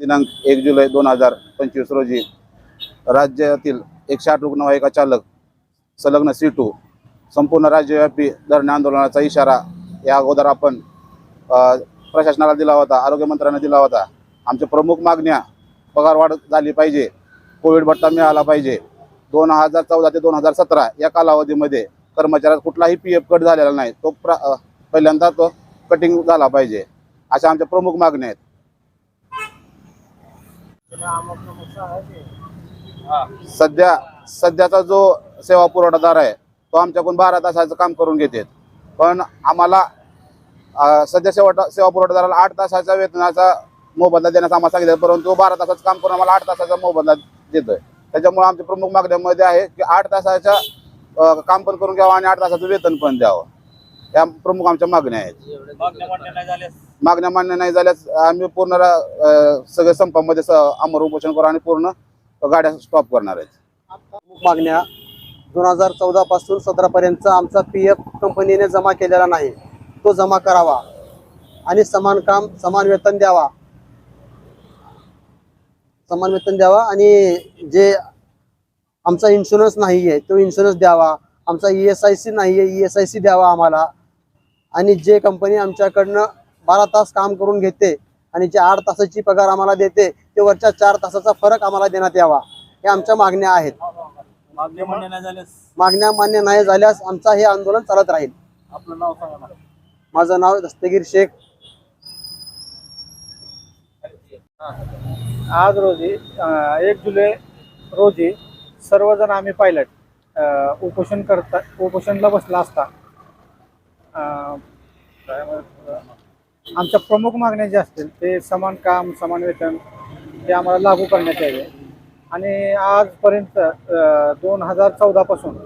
दिनांक एक जुलै दोन हजार पंचवीस रोजी राज्यातील एकशे आठ रुग्णवाहिका चालक संलग्न सी टू संपूर्ण राज्यव्यापी धरणे आंदोलनाचा इशारा या अगोदर आपण प्रशासनाला दिला होता आरोग्यमंत्र्यांना दिला होता. आमच्या प्रमुख मागण्या पगारवाढ झाली पाहिजे कोविड भत्ता मिळाला पाहिजे. दोन हजार चौदा ते दोन हजार सतरा या कालावधीमध्ये कर्मचाऱ्यात कुठलाही पी एफ कट झालेला नाही. तो प्र पहिल्यांदा तो कटिंग झाला पाहिजे. अशा आमच्या प्रमुख मागण्या आहेत. सध्या सध्याचा जो सेवा पुरवठादार आहे तो आमच्याकडून बारा तासाचं काम करून घेते पण आम्हाला सध्या सेवा सेवा पुरवठादाराला आठ तासाच्या वेतनाचा मोबदला देण्यास आम्हाला सांगितलं परंतु बारा तासाचं काम करून आम्हाला आठ तासाचा मोबदला देतोय. त्याच्यामुळे आमच्या प्रमुख मागण्यामध्ये आहे की आठ तासाच्या काम पण करून घ्यावं आणि आठ तासाचं वेतन पण द्यावं. या प्रमुख आमच्या मागण्या आहेत. मागण्या मान्य नाही झाल्यास? मागण्या मान्य नाही झाल्यास आम्ही पूर्ण अं, सगळे संपामध्ये अमर उपोषण करू आणि पूर्ण गाड्या स्टॉप करणार आहेत. प्रमुख मागण्या दोन हजार चौदा पासून सतरा पर्यंत आमचा पी एफ कंपनीने जमा केलेला नाही. तो जमा करावा आणि समान काम समान वेतन द्यावा. समान वेतन द्यावा आणि जे आमचा इन्शुरन्स नाही आहे तो इन्शुरन्स द्यावा. आमचा ई एस आय सी नाही आहे ई एस आय सी द्यावा आम्हाला. आणि जे कंपनी आमच्याकडनं बारा तास काम करून घेते आणि जे आठ तासाची पगार आम्हाला देते ते वरच्या चार तासाचा फरक आम्हाला देण्यात यावा हे आमच्या मागण्या आहेत. मागण्या मान्य नाही झाल्यास? मागण्या मान्य नाही झाल्यास आमचा हे आंदोलन चालत राहील. आपलं नाव सांगा माझं नाव दस्तगीर शेख. आज रोजी एक जुलै रोजी सर्वजण आम्ही पायलट उपोषण करता उपोषणला बसला असता. आमच्या प्रमुख मागण्या ज्या असतील ते समान काम समान वेतन हे आम्हाला लागू करण्यात यावे. आणि आजपर्यंत दोन हजार चौदापासून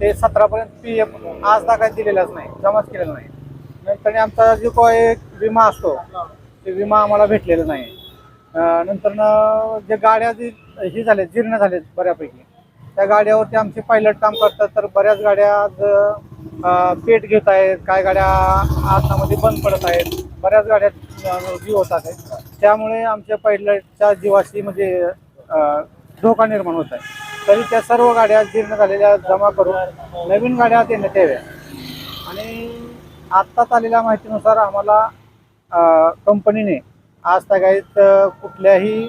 ते सतरापर्यंत पी एफ आज काय दिलेलाच नाही जमाच केलेला नाही. नंतर आमचा जो एक विमा असतो ते विमा आम्हाला भेटलेला नाही. नंतर जे गाड्या जी ही झाल्या जीर्ण झाल्यात बऱ्यापैकी त्या गाड्यावरती आमचे पायलट काम करतात तर बऱ्याच गाड्या आज पेट घेत आहेत काय गाड्या आतमध्ये बंद पडत आहेत बऱ्याच गाड्या जीव होतात आहेत. त्यामुळे आमच्या पायलटच्या जीवाशी म्हणजे धोका निर्माण होत आहे. तरी त्या सर्व गाड्या जीर्ण झालेल्या जमा करून नवीन गाड्या देण्यात याव्या आणि आत्ताच आलेल्या माहितीनुसार आम्हाला कंपनीने आज तागायत कुठल्याही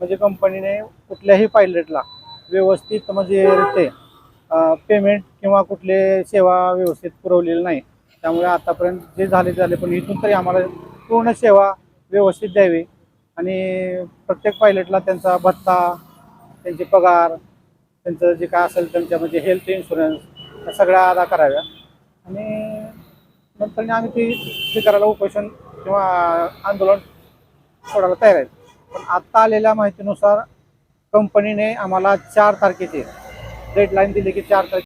म्हणजे कंपनीने कुठल्याही पायलटला व्यवस्थित म्हणजे ते पेमेंट किंवा कुठले सेवा व्यवस्थित पुरवलेली नाही. त्यामुळे आतापर्यंत जे झाले झाले. पण इथून तरी आम्हाला पूर्ण सेवा व्यवस्थित द्यावी. आणि प्रत्येक पायलटला त्यांचा भत्ता त्यांचे पगार त्यांचं जे काय असेल त्यांच्या म्हणजे हेल्थ इन्शुरन्स या सगळ्या अदा कराव्या. आणि नंतर आम्ही ती स्वीकारायला उपोषण किंवा आंदोलन सोडायला तयार आहेत. पण आत्ता आलेल्या माहितीनुसार कंपनीने आम्हाला चार तारखेची डेडलाईन दिली की चार तारखे